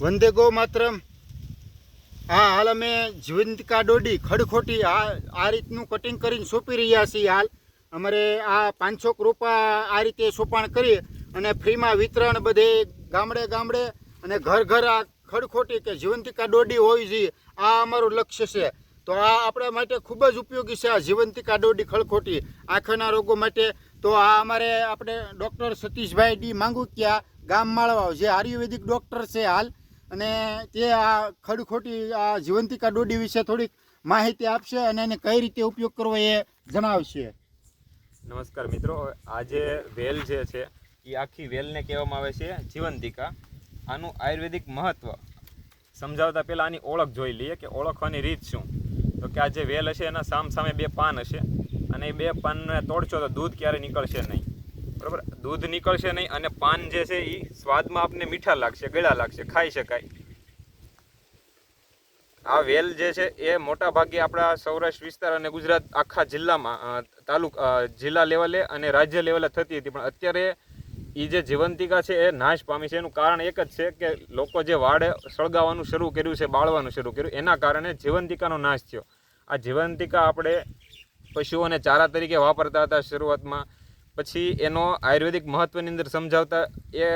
વંદે go માતરમ. હા હાલ અમે જીવંતિકા ડોડી ખડખોટી આ આ રીતનું કટિંગ કરીને સોંપી રહ્યા છીએ હાલ. અમારે આ પાંચસો રૂપા આ રીતે સોંપાણ કરી અને ફ્રીમાં વિતરણ બધે ગામડે ગામડે અને ઘર ઘર આ ખડખોટી કે જીવંતિકા ડોડી હોવી જોઈએ. આ અમારું લક્ષ્ય છે. તો આ આપણા માટે ખૂબ જ ઉપયોગી છે આ જીવંતિકા ડોડી ખડખોટી આંખના રોગો માટે. તો આ અમારે આપણે ડૉક્ટર સતીશભાઈ ડી માંગુકિયા ગામ માળવા જે આયુર્વેદિક ડૉક્ટર છે હાલ. અને તે આ ખડખોટી, આ જીવંતિકા ડોડી વિશે થોડીક માહિતી આપશે અને એને કઈ રીતે ઉપયોગ કરવો એ જણાવશે. નમસ્કાર મિત્રો આ જે વેલ જે છે એ આખી વેલને કહેવામાં આવે છે જીવંતિકા. આનું આયુર્વેદિક મહત્વ. સમજાવતા પહેલાં આની ઓળખ જોઈ લઈએ કે ઓળખવાની રીત શું. તો કે આ જે વેલ હશે એના સામ સામે બે પાન હશે અને એ બે પાનને તોડશો તો દૂધ ક્યારે નીકળશે નહીં. બરાબર? દૂધ નીકળશે નહીં અને પાન જે છે એ સ્વાદમાં આપને મીઠા લાગશે, ગળા લાગશે, ખાઈ શકાય. આ વેલ જે છે એ મોટા ભાગે આપણા સૌરાષ્ટ્ર વિસ્તાર અને ગુજરાત આખા જિલ્લામાં તાલુકા જિલ્લા લેવલે અને રાજ્ય લેવલે થતી હતી. પણ અત્યારે એ જે જીવંતિકા છે એ નાશ પામી છે. એનું કારણ એક જ છે કે લોકો જે વાડે સળગાવવાનું શરૂ કર્યું છે, બાળવાનું શરૂ કર્યું, એના કારણે જીવંતિકાનો નાશ થયો. આ જીવંતિકા આપણે પશુઓને ચારા તરીકે વાપરતા હતા શરૂઆતમાં. પછી એનો આયુર્વેદિક મહત્વની અંદર સમજાવતા એ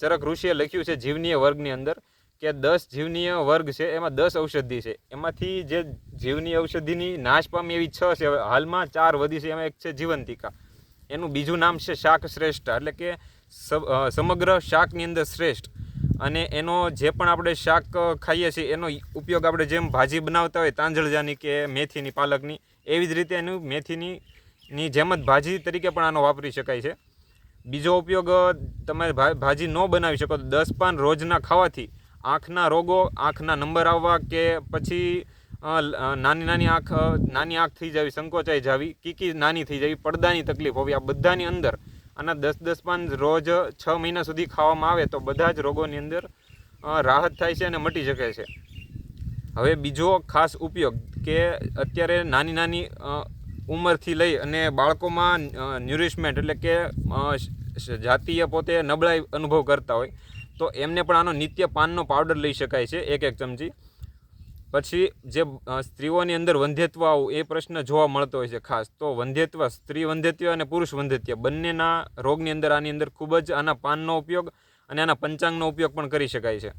ચરક ઋષિએ લખ્યું છે જીવનીય વર્ગની અંદર કે દસ જીવનીય વર્ગ છે, એમાં દસ ઔષધિ છે. એમાંથી જે જીવની ઔષધિની નાશ પામી એવી છ છે હાલમાં ચાર વધી છે, એમાં એક છે જીવંતિકા. એનું બીજું નામ છે શાક શ્રેષ્ઠ, એટલે કે સમગ્ર શાકની અંદર શ્રેષ્ઠ. અને એનો જે પણ આપણે શાક ખાઈએ છીએ, એનો ઉપયોગ આપણે જેમ ભાજી બનાવતા હોય, તાંજળજાની કે મેથીની, પાલકની, એવી જ રીતે એનું મેથીની ની જેમ જ ભાજી તરીકે પણ આનો વાપરી શકાય છે. બીજો ઉપયોગ તમે ભાજી ન બનાવી શકો તો દસ પાન રોજના ખાવાથી આંખના રોગો, આંખના નંબર આવવા કે પછી નાની નાની આંખ નાની આંખ થઈ જવી, સંકોચાઈ જવી કીકી નાની થઈ જવી, પડદાની તકલીફ હોવી, આ બધાની અંદર આના દસ દસ પાન રોજ છ મહિના સુધી ખાવામાં આવે તો બધા જ રોગોની અંદર રાહત થાય છે અને મટી શકે છે. હવે બીજો ખાસ ઉપયોગ કે અત્યારે નાની નાની ઉંમરથી લઈ અને બાળકોમાં ન્યુરિશમેન્ટ એટલે કે જાતીય પોતે નબળાઈ અનુભવ કરતા હોય, તો એમને પણ આનો નિત્ય પાનનો પાવડર લઈ શકાય છે, એક એક ચમચી. પછી જે સ્ત્રીઓની અંદર વંધ્યત્વ આવું, એ પ્રશ્ન જોવા મળતો હોય છે ખાસ, તો વંધ્યત્વ, સ્ત્રી વંધ્યત્વ અને પુરુષ વંધ્યત્વ, બંનેના રોગની અંદર આની અંદર ખૂબ જ આના પાનનો ઉપયોગ અને આના પંચાંગનો ઉપયોગ પણ કરી શકાય છે.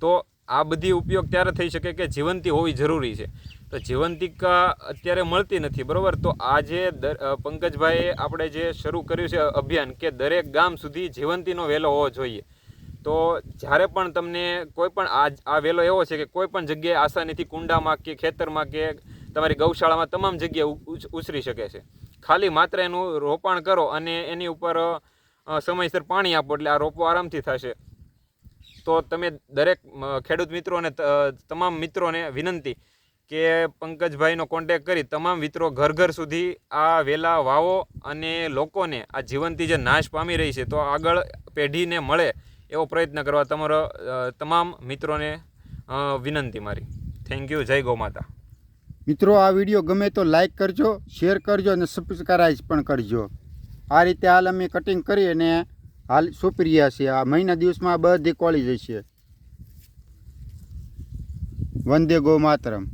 તો આ બધી ઉપયોગ ત્યારે થઈ શકે કે જીવંતી હોવી જરૂરી છે. તો જીવંતિકા અત્યારે મળતી નથી, બરાબર? તો આ જે પંકજભાઈએ આપણે જે શરૂ કર્યું છે અભિયાન કે દરેક ગામ સુધી જીવંતીનો વેલો હોવો જોઈએ. તો જ્યારે પણ તમને કોઈ પણ આ આ વેલો એવો છે કે કોઈ પણ જગ્યાએ આસાનીથી કુંડામાં કે ખેતરમાં કે તમારી ગૌશાળામાં તમામ જગ્યાએ ઉછરી શકે છે. ખાલી માત્ર એનું રોપાણ કરો અને એની ઉપર સમયસર પાણી આપો એટલે આ રોપો આરામથી થશે. તો તમે દરેક ખેડૂત મિત્રોને તમામ મિત્રોને વિનંતી કે પંકજભાઈનો કોન્ટેક કરી તમામ મિત્રો ઘર ઘર સુધી આ વેલા વાવો અને લોકોને આ જીવનથી જે નાશ પામી રહી છે તો આગળ પેઢીને મળે એવો પ્રયત્ન કરવા તમારો તમામ મિત્રોને વિનંતી મારી. થેન્ક યુ જય ગૌ માતા મિત્રો, આ વીડિયો ગમે તો લાઈક કરજો શેર કરજો અને સબસ્ક્રાઈબ પણ કરજો. આ રીતે હાલ અમે કટિંગ કરી અને હાલ સોંપી રહ્યા છીએ આ મહિના દિવસમાં બધી કોલેજ જશે વંદે ગો માતરમ.